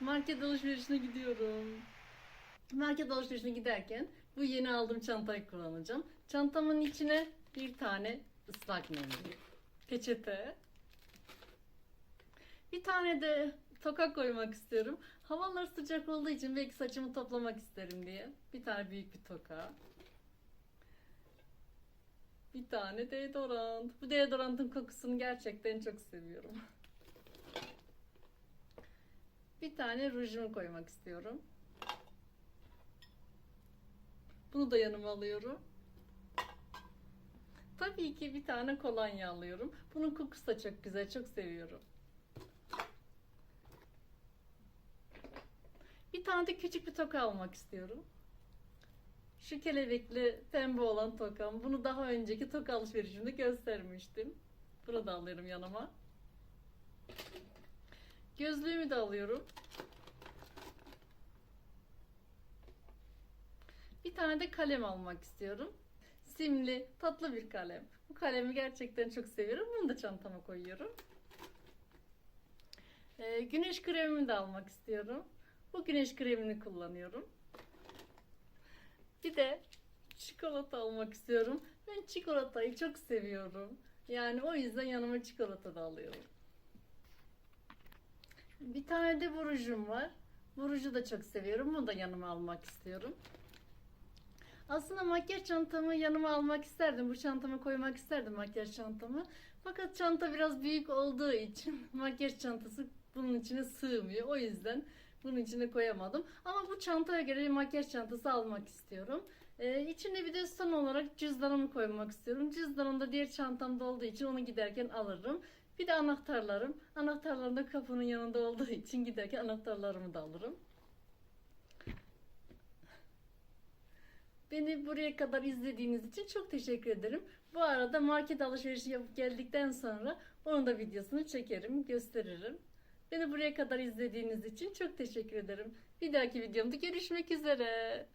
Market alışverişine gidiyorum. Market alışverişine giderken bu yeni aldığım çantayı kullanacağım. Çantamın içine bir tane ıslak mendil, peçete, bir tane de toka koymak istiyorum. Havalar sıcak olduğu için belki saçımı toplamak isterim diye. Bir tane büyük bir toka. Bir tane deodorant. Bu deodorantın kokusunu gerçekten çok seviyorum. Bir tane rujumu koymak istiyorum. Bunu da yanıma alıyorum. Tabii ki bir tane kolonya alıyorum. Bunun kokusu da çok güzel, çok seviyorum. Bir tane de küçük bir toka almak istiyorum. Şu kelebekli pembe olan tokam. Bunu daha önceki toka alışverişimde göstermiştim. Bunu da alıyorum yanıma. Gözlüğümü de alıyorum. Bir tane de kalem almak istiyorum. Simli, tatlı bir kalem. Bu kalemi gerçekten çok seviyorum. Bunu da çantama koyuyorum. Ee, güneş kremimi de almak istiyorum. Bu güneş kremini kullanıyorum. Bir de çikolata almak istiyorum. Ben çikolatayı çok seviyorum. Yani o yüzden yanıma çikolata da alıyorum. Bir tane de burujum var. Buruju da çok seviyorum. Bunu da yanıma almak istiyorum. Aslında makyaj çantamı yanıma almak isterdim. Bu çantama koymak isterdim makyaj çantamı. Fakat çanta biraz büyük olduğu için makyaj çantası bunun içine sığmıyor. O yüzden bunun içine koyamadım. Ama bu çantaya göre bir makyaj çantası almak istiyorum. Ee, içine bir de son olarak cüzdanımı koymak istiyorum. Cüzdanım da diğer çantamda olduğu için onu giderken alırım. Bir de anahtarlarım. Anahtarlarım da kapının yanında olduğu için giderken anahtarlarımı da alırım. Beni buraya kadar izlediğiniz için çok teşekkür ederim. Bu arada market alışverişi yapıp geldikten sonra onun da videosunu çekerim, gösteririm. Beni buraya kadar izlediğiniz için çok teşekkür ederim. Bir dahaki videomda görüşmek üzere.